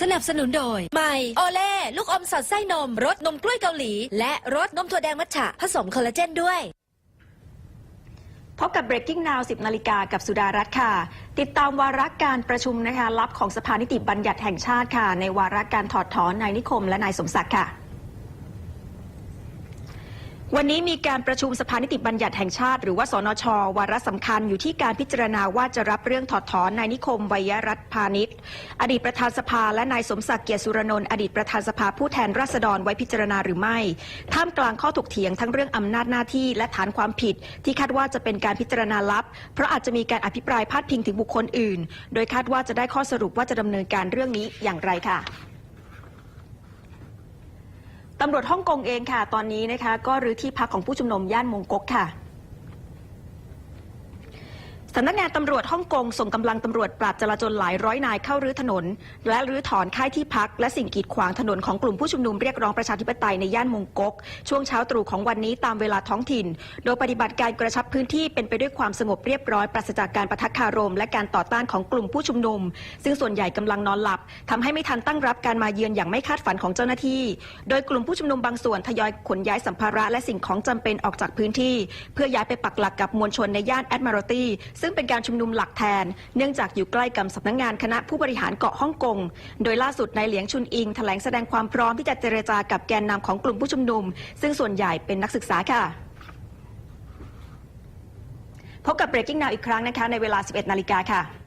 สนับสนุนโดยใหม่โอเล่ลูกอมสอดไส้นมรสนมกล้วยเกาหลี และรสนมถั่วแดงมัทฉะผสมคอลลาเจนด้วย พบกับ Breaking Now 10 นาฬิกากับสุดารัตน์ค่ะ ติดตามวาระการประชุมนะคะลับของสภานิติบัญญัติแห่งชาติค่ะ ในวาระการถอดถอนนายนิคมและนายสมศักดิ์ค่ะ วันนี้มีการประชุมสภานิติบัญญัติแห่งชาติ หรือว่าสนช วาระสำคัญอยู่ที่การพิจารณาว่าจะรับเรื่องถอดถอนนายนิคมไวยรัตพาณิชย์ อดีตประธานสภาและนายสมศักดิ์เกียรติสุรนนท์อดีตประธานสภาผู้แทนราษฎรไว้พิจารณาหรือไม่ ท่ามกลางข้อถกเถียงทั้งเรื่องอำนาจหน้าที่และฐานความผิด ที่คาดว่าจะเป็นการพิจารณาลับ เพราะอาจจะมีการอภิปรายพาดพิงถึงบุคคลอื่น โดยคาดว่าจะได้ข้อสรุปว่าจะดำเนินการเรื่องนี้อย่างไรค่ะ ตำรวจฮ่องกงเองค่ะ ตอนนี้นะคะ ก็รื้อที่พักของผู้ชุมนุมย่านมงกกค่ะ สำนักงานตำรวจฮ่องกงส่งกำลังตำรวจปราบจราจรหลายร้อยนายเข้ารื้อถนน และรื้อถอนค่ายที่พัก และสิ่งกีดขวางถนนของกลุ่มผู้ชุมนุมเรียกร้องประชาธิปไตยในย่านมงก๊กช่วงเช้าตรู่ของวันนี้ตามเวลาท้องถิ่น โดยปฏิบัติการกระชับพื้นที่เป็นไปด้วยความสงบเรียบร้อยปราศจากการปะทะคารม และการต่อต้านของกลุ่มผู้ชุมนุม ซึ่งส่วนใหญ่กำลังนอนหลับทำให้ไม่ทันตั้งรับการมาเยือนอย่างไม่คาดฝันของเจ้าหน้าที่ โดยกลุ่มผู้ชุมนุมบางส่วนทยอยขนย้ายสัมภาระและสิ่งของจำเป็นออกจากพื้นที่ เพื่อย้ายไปปักหลักกับมวลชนในย่านแอดมิรัลตี้ซึ่งเป็นการชุมนุมหลักแทน เนื่องจากอยู่ใกล้กับสำนักงานคณะผู้บริหารเกาะฮ่องกง โดยล่าสุดนายเหลียงชุนอิงแถลงแสดงความพร้อมที่จะเจรจากับแกนนำของกลุ่มผู้ชุมนุม ซึ่งส่วนใหญ่เป็นนักศึกษาค่ะพบกับ Breaking Now อีกครั้งนะคะในเวลา 11 นาฬิกาค่ะ